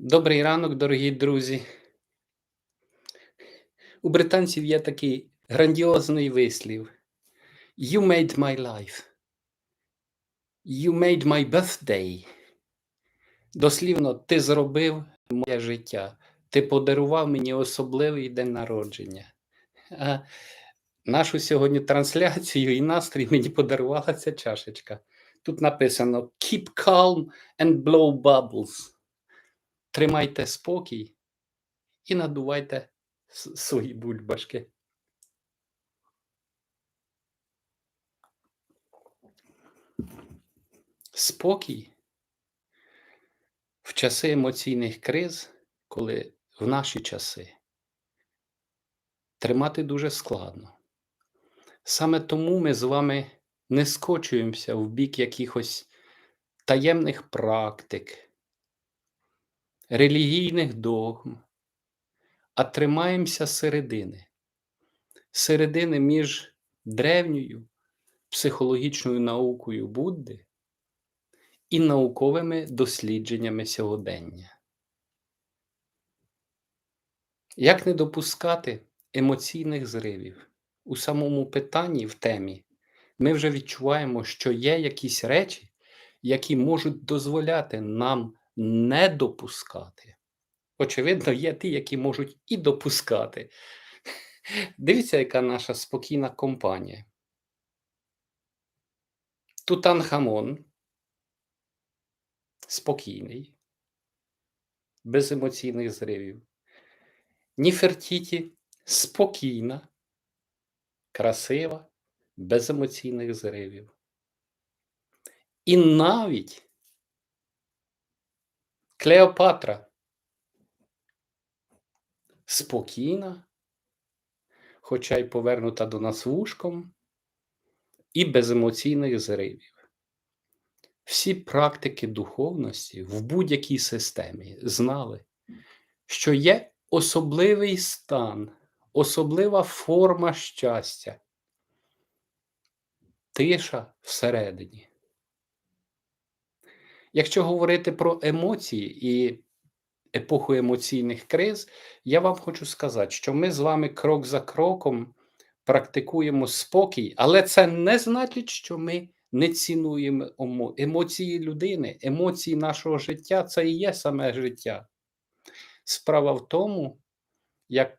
Добрий ранок, дорогі друзі. У британців є такий грандіозний вислів: You made my life. You made my birthday. Дослівно, ти зробив моє життя. Ти подарував мені особливий день народження. А нашу сьогодні трансляцію і настрій мені подарувала ця чашечка. Тут написано Keep calm and blow bubbles. Тримайте спокій і надувайте свої бульбашки. Спокій в часи емоційних криз, коли в наші часи тримати дуже складно. Саме тому ми з вами не скочуємося в бік якихось таємних практик, релігійних догм, а тримаємося середини. Середини між древньою психологічною наукою Будди і науковими дослідженнями сьогодення. Як не допускати емоційних зривів? У самому питанні в темі ми вже відчуваємо, що є якісь речі, які можуть дозволяти нам не допускати. Очевидно, є ті, які можуть і допускати. Дивіться, яка наша спокійна компанія. Тутанхамон спокійний, без емоційних зривів. Ніфертіті спокійна, красива, без емоційних зривів. І навіть Клеопатра спокійна, хоча й повернута до нас вушком, і без емоційних зривів. Всі практики духовності в будь-якій системі знали, що є особливий стан, особлива форма щастя, тиша всередині. Якщо говорити про емоції і епоху емоційних криз, я вам хочу сказати, що ми з вами крок за кроком практикуємо спокій, але це не значить, що ми не цінуємо емоції людини, емоції нашого життя це і є саме життя. Справа в тому, як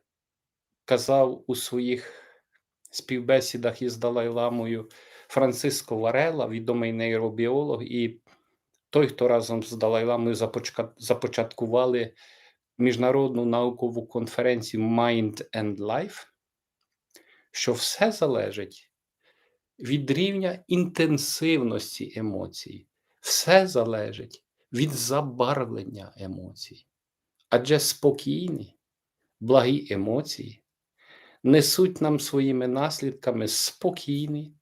казав у своїх співбесідах із Далай-Ламою Франциско Варела, відомий нейробіолог, і той, хто разом з Далай-Ламою започаткували міжнародну наукову конференцію Mind and Life, що все залежить від рівня інтенсивності емоцій, все залежить від забарвлення емоцій. Адже спокійні, благі емоції несуть нам своїми наслідками спокійні,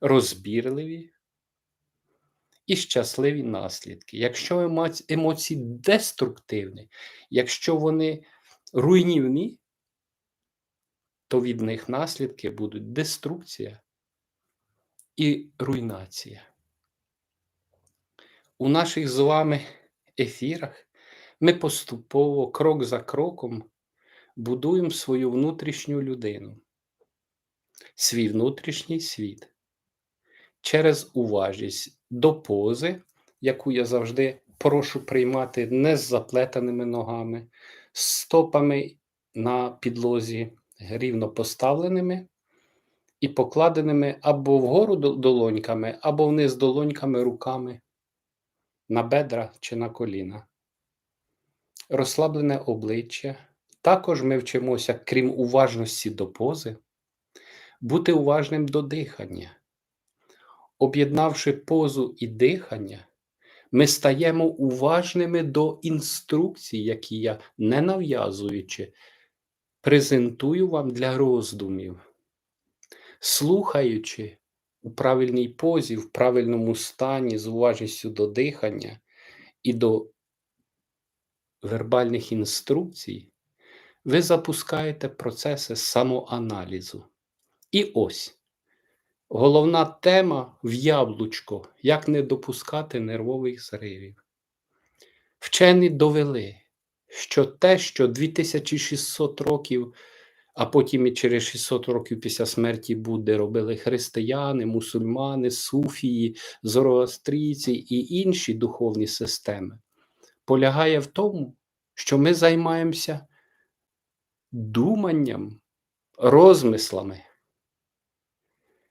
розбірливі і щасливі наслідки. Якщо емоці- емоції деструктивні, якщо вони руйнівні, то від них наслідки будуть деструкція і руйнація. У наших з вами ефірах ми поступово, крок за кроком, будуємо свою внутрішню людину, свій внутрішній світ через уважність до пози, яку я завжди прошу приймати не з заплетеними ногами, стопами на підлозі рівно поставленими і покладеними або вгору долоньками, або вниз долоньками руками на бедра чи на коліна. Розслаблене обличчя. Також ми вчимося, крім уважності до пози, бути уважним до дихання. Об'єднавши позу і дихання, ми стаємо уважними до інструкцій, які я, не нав'язуючи, презентую вам для роздумів. Слухаючи у правильній позі, в правильному стані, з уважністю до дихання і до вербальних інструкцій, ви запускаєте процеси самоаналізу. І ось головна тема в яблучко, як не допускати нервових зривів. Вчені довели, що те, що 2600 років, а потім і через 600 років після смерті Будди робили християни, мусульмани, суфії, зороастрійці і інші духовні системи, полягає в тому, що ми займаємося думанням, розмислами,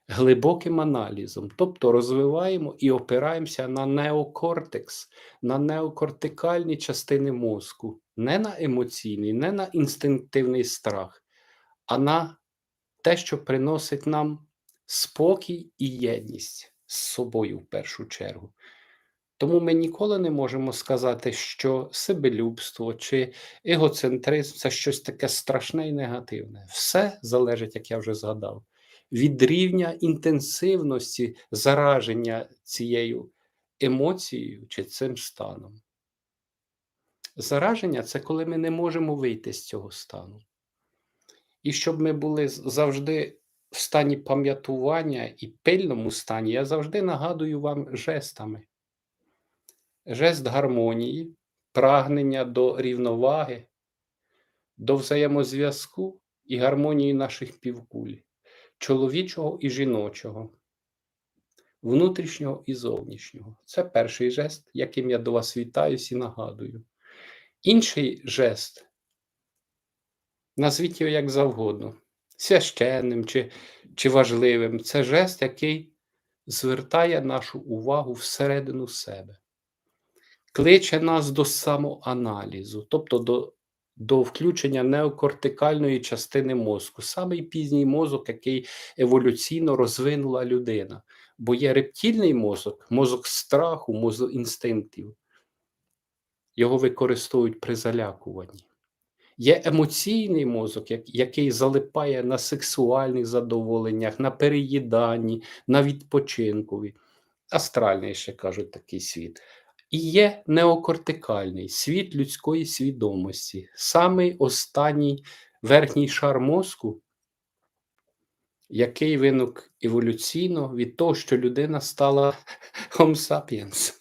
глибоким аналізом, тобто розвиваємо і опираємося на неокортекс, на неокортикальні частини мозку, не на емоційний, не на інстинктивний страх, а на те, що приносить нам спокій і єдність з собою в першу чергу. Тому ми ніколи не можемо сказати, що себелюбство чи егоцентризм це щось таке страшне і негативне. Все залежить, як я вже згадав, від рівня інтенсивності зараження цією емоцією чи цим станом. Зараження це коли ми не можемо вийти з цього стану. І щоб ми були завжди в стані пам'ятування і пильному стані, я завжди нагадую вам жестами жест гармонії, прагнення до рівноваги, до взаємозв'язку і гармонії наших півкуль, чоловічого і жіночого, внутрішнього і зовнішнього. Це перший жест, яким я до вас вітаюсь і нагадую. Інший жест, назвіть його як завгодно, священним чи, чи важливим, це жест, який звертає нашу увагу всередину себе кличе нас до самоаналізу, тобто до до включення неокортикальної частини мозку, самий пізній мозок, який еволюційно розвинула людина. Бо є рептильний мозок, мозок страху, мозок інстинктів. Його використовують при залякуванні. Є емоційний мозок, який залипає на сексуальних задоволеннях, на переїданні, на відпочинкові. Астральний ще кажуть такий світ. І є неокортикальний світ людської свідомості, самий останній верхній шар мозку, який виник еволюційно від того, що людина стала Homo sapiens.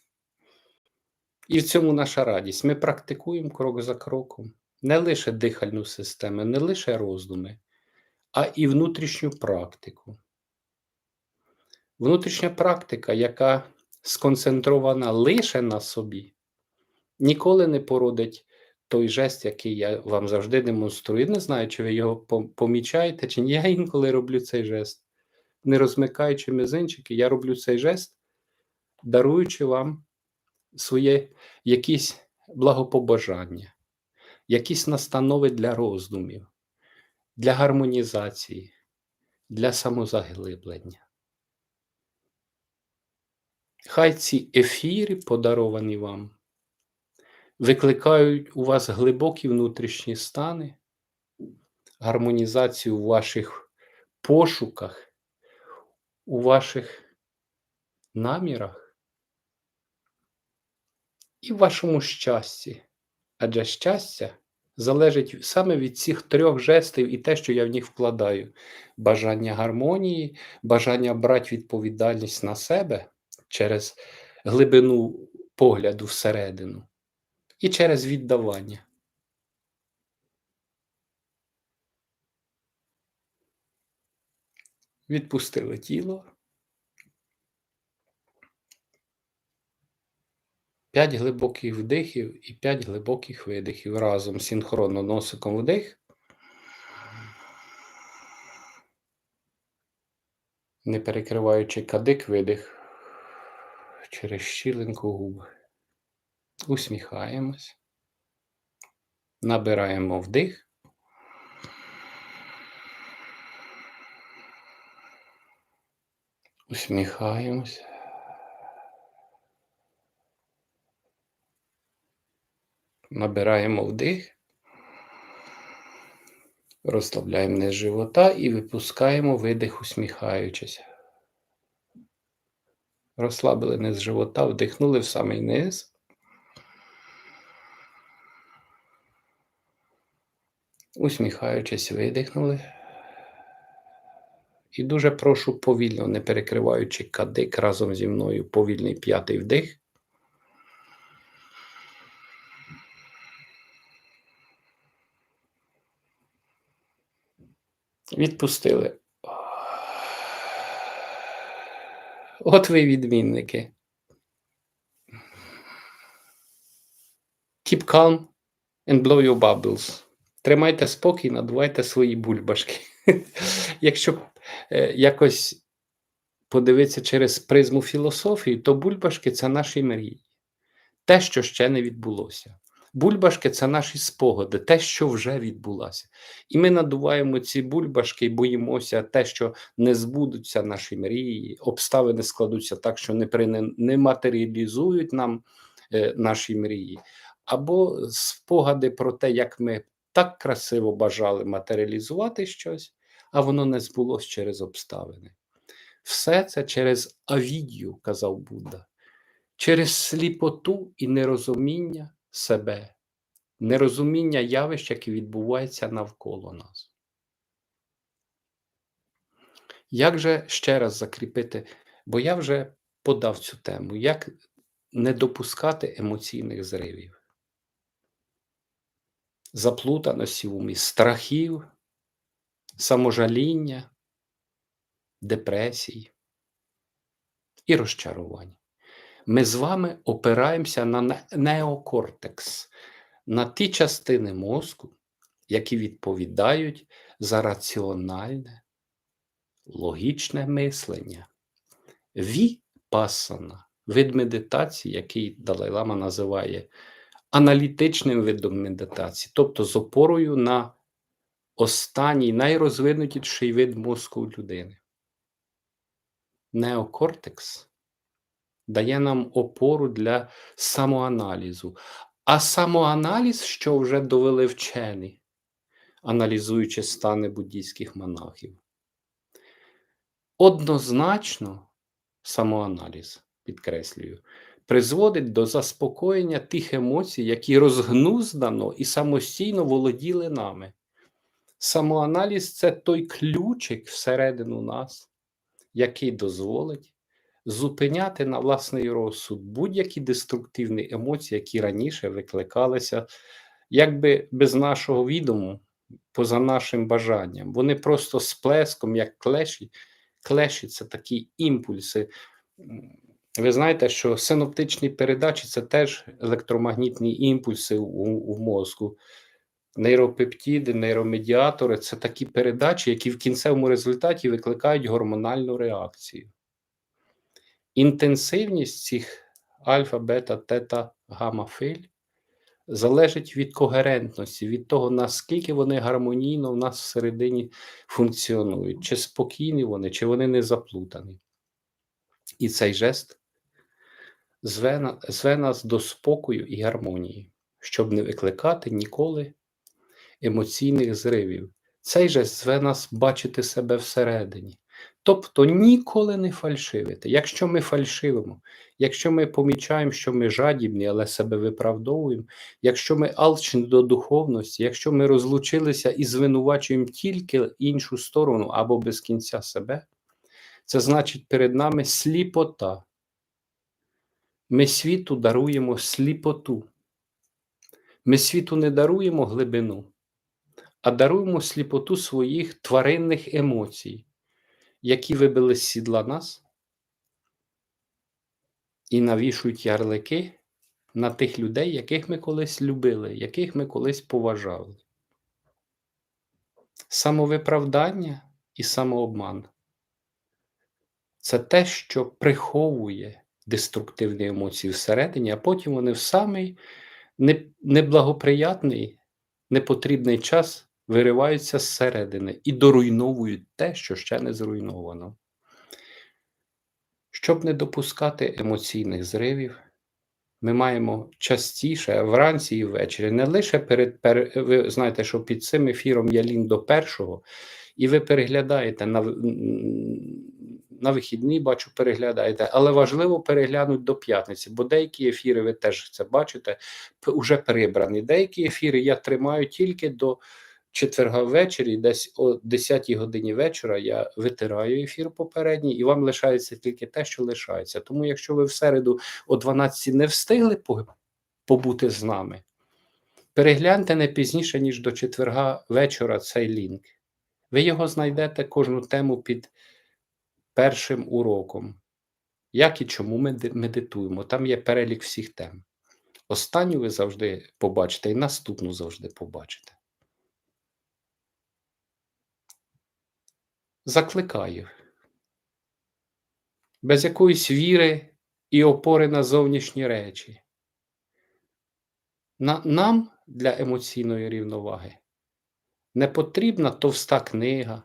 І в цьому наша радість. Ми практикуємо крок за кроком не лише дихальну систему, не лише роздуми, а і внутрішню практику. Внутрішня практика, яка сконцентрована лише на собі, ніколи не породить той жест, який я вам завжди демонструю. Не знаю, чи ви його помічаєте, чи ні. Я інколи роблю цей жест. Не розмикаючи мизинчики, я роблю цей жест, даруючи вам своє якісь благопобажання, якісь настанови для роздумів, для гармонізації, для самозаглиблення. Хай ці ефіри, подаровані вам, викликають у вас глибокі внутрішні стани, гармонізацію у ваших пошуках, у ваших намірах і в вашому щасті. Адже щастя залежить саме від цих трьох жестів і те, що я в них вкладаю: бажання гармонії, бажання брати відповідальність на себе через глибину погляду всередину і через віддавання. Відпустили тіло. П'ять глибоких вдихів і п'ять глибоких видихів. Разом синхронно носиком вдих. Не перекриваючи кадик видих через щілинку губ. Усміхаємось, набираємо вдих. Усміхаємось. Набираємо вдих, розслабляємо низ живота і випускаємо видих, усміхаючись. Розслабили низ живота, вдихнули в самий низ. Усміхаючись, видихнули. І дуже прошу повільно, не перекриваючи кадик разом зі мною повільний п'ятий вдих. Відпустили. От ви відмінники. Keep calm and blow your bubbles. Тримайте спокій, надувайте свої бульбашки. Якщо е, якось подивитися через призму філософії, то бульбашки це наші мрії, те, що ще не відбулося. Бульбашки це наші спогади, те, що вже відбулося. І ми надуваємо ці бульбашки і боїмося те, що не збудуться наші мрії, обставини складуться так, що не, при, не матеріалізують нам е, наші мрії, або спогади про те, як ми так красиво бажали матеріалізувати щось, а воно не збулося через обставини. Все це через авідію, казав Будда, через сліпоту і нерозуміння себе, нерозуміння явищ, які відбуваються навколо нас. Як же ще раз закріпити, бо я вже подав цю тему, як не допускати емоційних зривів, заплутаності в умі, страхів, саможаління, депресій і розчарувань. Ми з вами опираємося на неокортекс, на ті частини мозку, які відповідають за раціональне, логічне мислення. Віпасана, вид медитації, який Далай-Лама називає аналітичним видом медитації, тобто з опорою на останній найрозвинутіший вид мозку людини. Неокортекс дає нам опору для самоаналізу. А самоаналіз, що вже довели вчені, аналізуючи стани буддійських монахів, однозначно самоаналіз, підкреслюю, призводить до заспокоєння тих емоцій, які розгнуздано і самостійно володіли нами. Самоаналіз це той ключик всередину нас, який дозволить зупиняти на власний розсуд будь-які деструктивні емоції, які раніше викликалися, якби без нашого відому, поза нашим бажанням. Вони просто сплеском, як клеші, клеші це такі імпульси. Ви знаєте, що синоптичні передачі це теж електромагнітні імпульси у, у мозку. Нейропептиди, нейромедіатори це такі передачі, які в кінцевому результаті викликають гормональну реакцію. Інтенсивність цих альфа, бета, тета, гамма филь залежить від когерентності, від того, наскільки вони гармонійно в нас всередині функціонують, чи спокійні вони, чи вони не заплутані. І цей жест зве, зве нас до спокою і гармонії, щоб не викликати ніколи емоційних зривів. Цей жест зве нас бачити себе всередині. Тобто ніколи не фальшивити. Якщо ми фальшивимо, якщо ми помічаємо, що ми жадібні, але себе виправдовуємо, якщо ми алчні до духовності, якщо ми розлучилися і звинувачуємо тільки іншу сторону або без кінця себе, це значить перед нами сліпота. Ми світу даруємо сліпоту. Ми світу не даруємо глибину, а даруємо сліпоту своїх тваринних емоцій які вибили з сідла нас і навішують ярлики на тих людей, яких ми колись любили, яких ми колись поважали. Самовиправдання і самообман це те, що приховує деструктивні емоції всередині, а потім вони в самий неблагоприятний, непотрібний час вириваються зсередини і доруйновують те, що ще не зруйновано. Щоб не допускати емоційних зривів, ми маємо частіше вранці і ввечері, не лише перед ви знаєте, що під цим ефіром є лінк до першого, і ви переглядаєте на на вихідні, бачу, переглядаєте, але важливо переглянути до п'ятниці, бо деякі ефіри, ви теж це бачите, вже прибрані. Деякі ефіри я тримаю тільки до четверга ввечері, десь о 10 годині вечора, я витираю ефір попередній, і вам лишається тільки те, що лишається. Тому, якщо ви в середу о 12 не встигли побути з нами, перегляньте не пізніше, ніж до четверга вечора цей лінк. Ви його знайдете кожну тему під першим уроком. Як і чому ми медитуємо? Там є перелік всіх тем. Останню ви завжди побачите, і наступну завжди побачите. Закликаю. Без якоїсь віри і опори на зовнішні речі. На, нам для емоційної рівноваги не потрібна товста книга,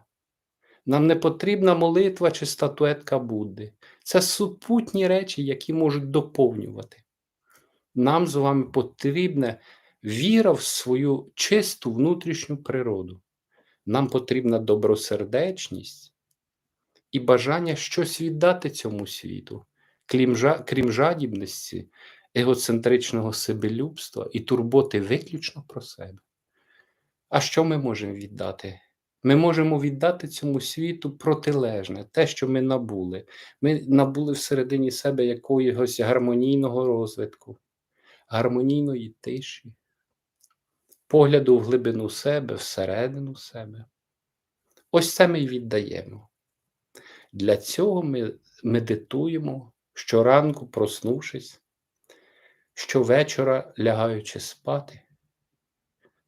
нам не потрібна молитва чи статуетка Будди. Це супутні речі, які можуть доповнювати. Нам з вами потрібна віра в свою чисту внутрішню природу. Нам потрібна добросердечність і бажання щось віддати цьому світу, крім, жа- крім жадібності, егоцентричного себелюбства і турботи виключно про себе. А що ми можемо віддати? Ми можемо віддати цьому світу протилежне, те, що ми набули. Ми набули всередині себе якогось гармонійного розвитку, гармонійної тиші, погляду в глибину себе, всередину себе. Ось це ми й віддаємо. Для цього ми медитуємо щоранку, проснувшись, щовечора лягаючи спати,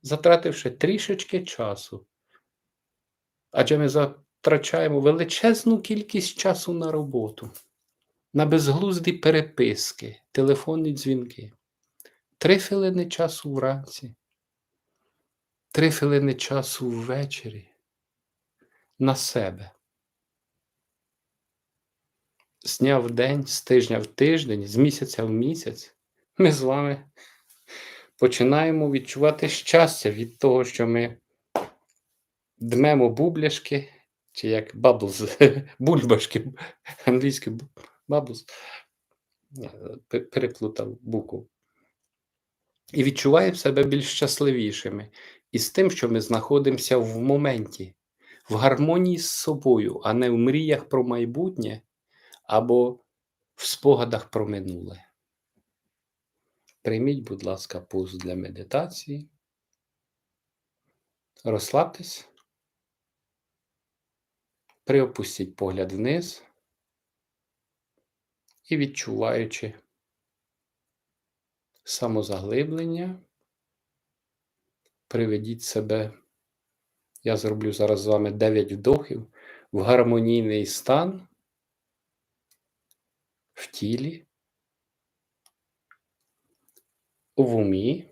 затративши трішечки часу. Адже ми затрачаємо величезну кількість часу на роботу, на безглузді переписки, телефонні дзвінки, три хвилини часу вранці, три хвилини часу ввечері на себе. З дня в день, з тижня в тиждень, з місяця в місяць ми з вами починаємо відчувати щастя від того, що ми дмемо бубляшки, чи як баблз, бульбашки, англійське баблз, переплутав букву. І відчуваємо себе більш щасливішими із тим, що ми знаходимося в моменті, в гармонії з собою, а не в мріях про майбутнє або в спогадах про минуле. Прийміть, будь ласка, позу для медитації. Розслабтесь. Приопустіть погляд вниз і відчуваючи самозаглиблення, приведіть себе. Я зроблю зараз з вами 9 вдохів в гармонійний стан в тілі, в умі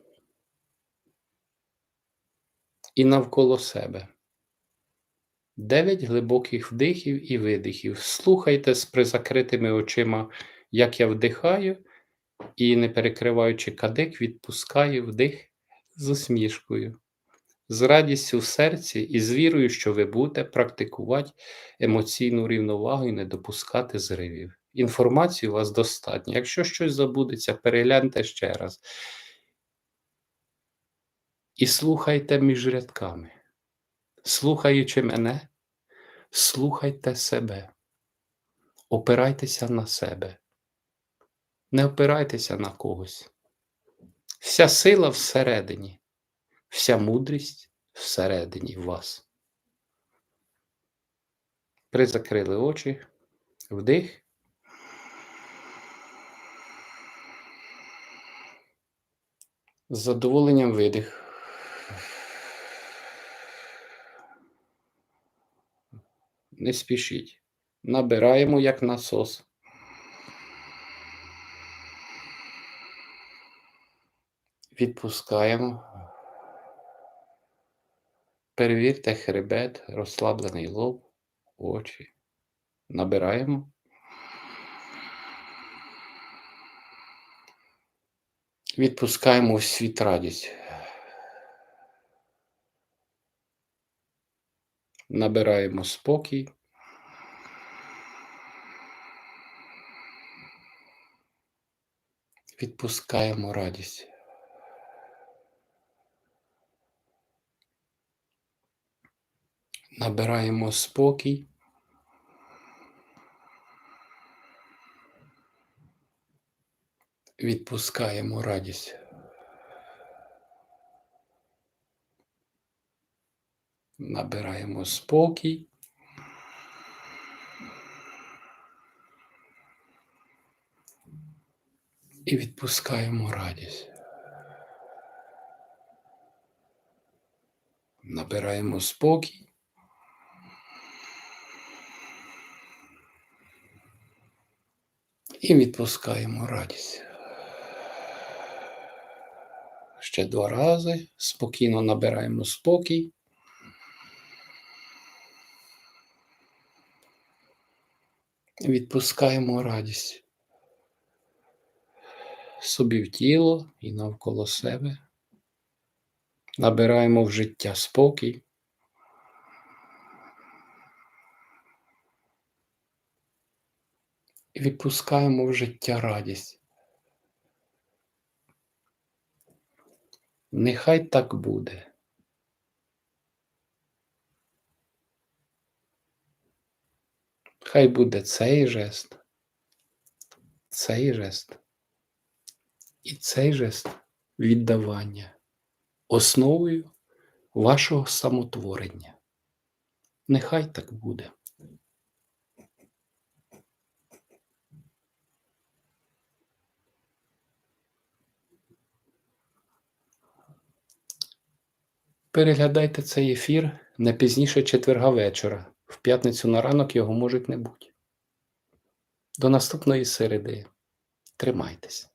і навколо себе. Дев'ять глибоких вдихів і видихів. Слухайте з призакритими очима, як я вдихаю, і, не перекриваючи кадик, відпускаю вдих з усмішкою, з радістю в серці і з вірою, що ви будете практикувати емоційну рівновагу і не допускати зривів. Інформації у вас достатньо. Якщо щось забудеться, перегляньте ще раз. І слухайте між рядками. Слухаючи мене, слухайте себе, опирайтеся на себе, не опирайтеся на когось. Вся сила всередині, вся мудрість всередині вас. Призакрили очі, вдих. З задоволенням видих. Не спішіть. Набираємо як насос. Відпускаємо. Перевірте хребет, розслаблений лоб, очі. Набираємо. Відпускаємо в світ радість. Набираємо спокій. Відпускаємо радість. Набираємо спокій. Відпускаємо радість. Набираємо спокій. І відпускаємо радість. Набираємо спокій. І відпускаємо радість. Ще два рази. Спокійно набираємо спокій. Відпускаємо радість собі в тіло і навколо себе. Набираємо в життя спокій. Відпускаємо в життя радість. Нехай так буде. Хай буде цей жест, цей жест і цей жест віддавання основою вашого самотворення. Нехай так буде. Переглядайте цей ефір не пізніше четверга вечора. В п'ятницю на ранок його можуть не бути. До наступної середи. Тримайтесь.